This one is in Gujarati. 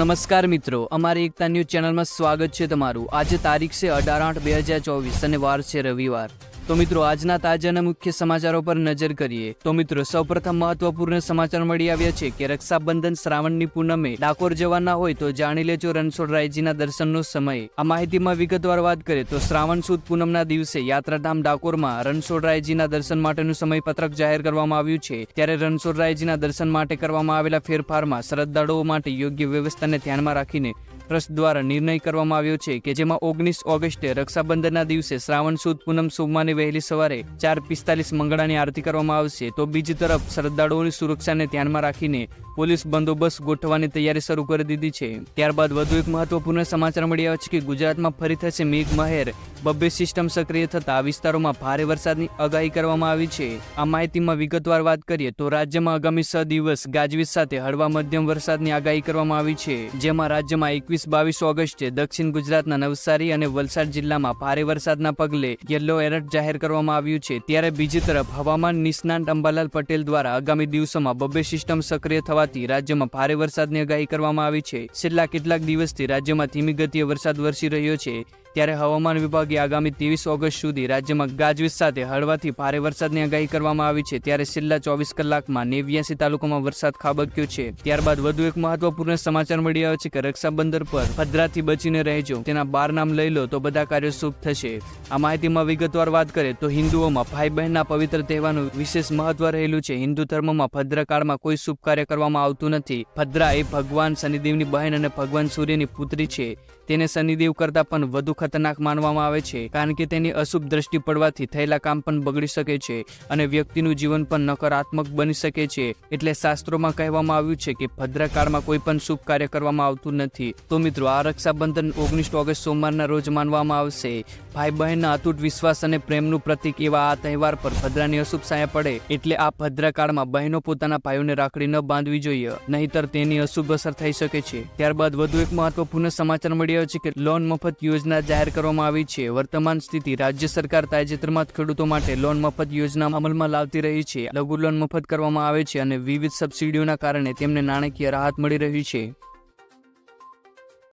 નમસ્કાર મિત્રો, અમારી એકતા ન્યૂઝ ચેનલમાં સ્વાગત છે તમારું. આજે તારીખ છે અઢાર આઠ બે હજાર ચોવીસ અને વાર છે રવિવાર. તો મિત્રો, આજના તાજા અને મુખ્ય સમાચારો પર નજર કરીએ. તો મિત્રો, સૌપ્રથમ મહત્વપૂર્ણ સમાચાર મળી આવ્યા છે કે રક્ષાબંધન શ્રાવણની પૂનમે ડાકોર જવાના હોય તો જાણી લેજો રણછોડરાયજીના દર્શનનો સમય. આ માહિતીમાં વિગતવાર વાત કરીએ તો શ્રાવણ સુદ પૂનમના દિવસે યાત્રાધામ ડાકોરમાં રણછોડરાયજીના દર્શન માટેનું સમય પત્રક જાહેર કરવામાં આવ્યું છે. ત્યારે રણછોડરાયજીના દર્શન માટે કરવામાં આવેલા ફેરફારમાં શ્રદ્ધાળુઓ માટે યોગ્ય વ્યવસ્થાને ધ્યાનમાં રાખીને ટ્રસ્ટ દ્વારા નિર્ણય કરવામાં આવ્યો છે કે જેમાં ઓગણીસ ઓગસ્ટે રક્ષાબંધનના દિવસે શ્રાવણ સુદ પૂનમ સોમવારની વહેલી સવારે ચાર પિસ્તાલીસ મંગળાની આરતી કરવામાં આવશે. તો બીજી તરફ શ્રદ્ધાળુઓની સુરક્ષાને ધ્યાનમાં રાખીને પોલીસ બંદોબસ્ત ગોઠવવાની તૈયારી શરૂ કરી દીધી છે. ત્યારબાદ વધુ એક મહત્વપૂર્ણ સમાચાર મળી આવ્યા છે કે ગુજરાતમાં ફરી થશે મેઘ મહેર બબ્બે સિસ્ટમ સક્રિય થતા આ વિસ્તારોમાં ભારે વરસાદની આગાહી કરવામાં આવી છે. આ માહિતીમાં વિગતવાર વાત કરીએ તો રાજ્યમાં આગામી છ દિવસ ગાજવીજ સાથે હળવા મધ્યમ વરસાદની આગાહી કરવામાં આવી છે. જેમાં રાજ્યમાં એકવીસ, બાવીસ ઓગસ્ટે દક્ષિણ ગુજરાતના નવસારી અને વલસાડ જિલ્લામાં ભારે વરસાદના પગલે યલો એલર્ટ જાહેર કરવામાં આવ્યું છે. ત્યારે બીજી તરફ હવામાન નિષ્ણાંત અંબાલાલ પટેલ દ્વારા આગામી દિવસોમાં બબ્બે સિસ્ટમ સક્રિય થવાથી રાજ્યમાં ભારે વરસાદની આગાહી કરવામાં આવી છે. છેલ્લા કેટલાક દિવસથી રાજ્યમાં ધીમી ગતિએ વરસાદ વરસી રહ્યો છે. ત્યારે હવામાન વિભાગે આગામી ત્રેવીસ ઓગસ્ટ સુધી રાજ્યમાં ગાજવીજ સાથે હળવાથી ભારે વરસાદની આગાહી કરવામાં આવી છે. ત્યારે છેલ્લા ચોવીસ કલાકમાં નેવ્યાસી તાલુકામાં વરસાદ ખાબક્યો છે. ત્યારબાદ વધુ એક મહત્વપૂર્ણ સમાચાર મળી આવ્યો છે કે રક્ષાબંધન પર ભદ્રાથી બચીને રહેજો. તેના બાર નામ લઈ લો તો બધા કાર્યો શુભ થશે. આ માહિતીમાં વિગતવાર વાત કરીએ તો હિન્દુઓમાં ભાઈ બહેનના પવિત્ર તહેવારનું વિશેષ મહત્વ રહેલું છે. હિન્દુ ધર્મમાં ભદ્રકાળમાં કોઈ શુભ કાર્ય કરવામાં આવતું નથી. ભદ્રા એ ભગવાન શનિદેવની બહેન અને ભગવાન સૂર્યની પુત્રી છે. તેને શનિદેવ કરતાં પણ વધુ ખતરનાક માનવામાં આવે છે, કારણ કે તેની અશુભ દ્રષ્ટિ પડવાથી થયેલા કામ પણ બગડી શકે છે અને વ્યક્તિનું જીવન પણ નકારાત્મક બની શકે છે. એટલે શાસ્ત્રોમાં કહેવામાં આવ્યું છે કે ભદ્રકાળમાં કોઈ પણ શુભ કાર્ય કરવામાં આવતું નથી. તો મિત્રો, આ રક્ષાબંધન ઓગણીસ ઓગસ્ટ સોમવારના રોજ માનવામાં આવશે. ભાઈ બહેનના અતૂટ વિશ્વાસ અને પ્રેમનું પ્રતીક એવા આ તહેવાર પર ભદ્રાની અશુભ સાયા પડે, એટલે આ ભદ્રકાળમાં બહેનો પોતાના ભાઈઓને રાખડી ન બાંધવી જોઈએ, નહીતર તેની અશુભ અસર થઈ શકે છે. ત્યારબાદ વધુ એક મહત્વપૂર્ણ સમાચાર મળી આવ્યો છે કે લોન મફત યોજના જાહેર કરવામાં આવી છે. વર્તમાન સ્થિતિ રાજ્ય સરકાર તાજેતરમાં ખેડૂતો માટે લોન મફત યોજના અમલમાં લાવતી રહી છે. લઘુ લોન મફત કરવામાં આવે છે અને વિવિધ સબસિડીઓના કારણે તેમને નાણાકીય રાહત મળી રહી છે.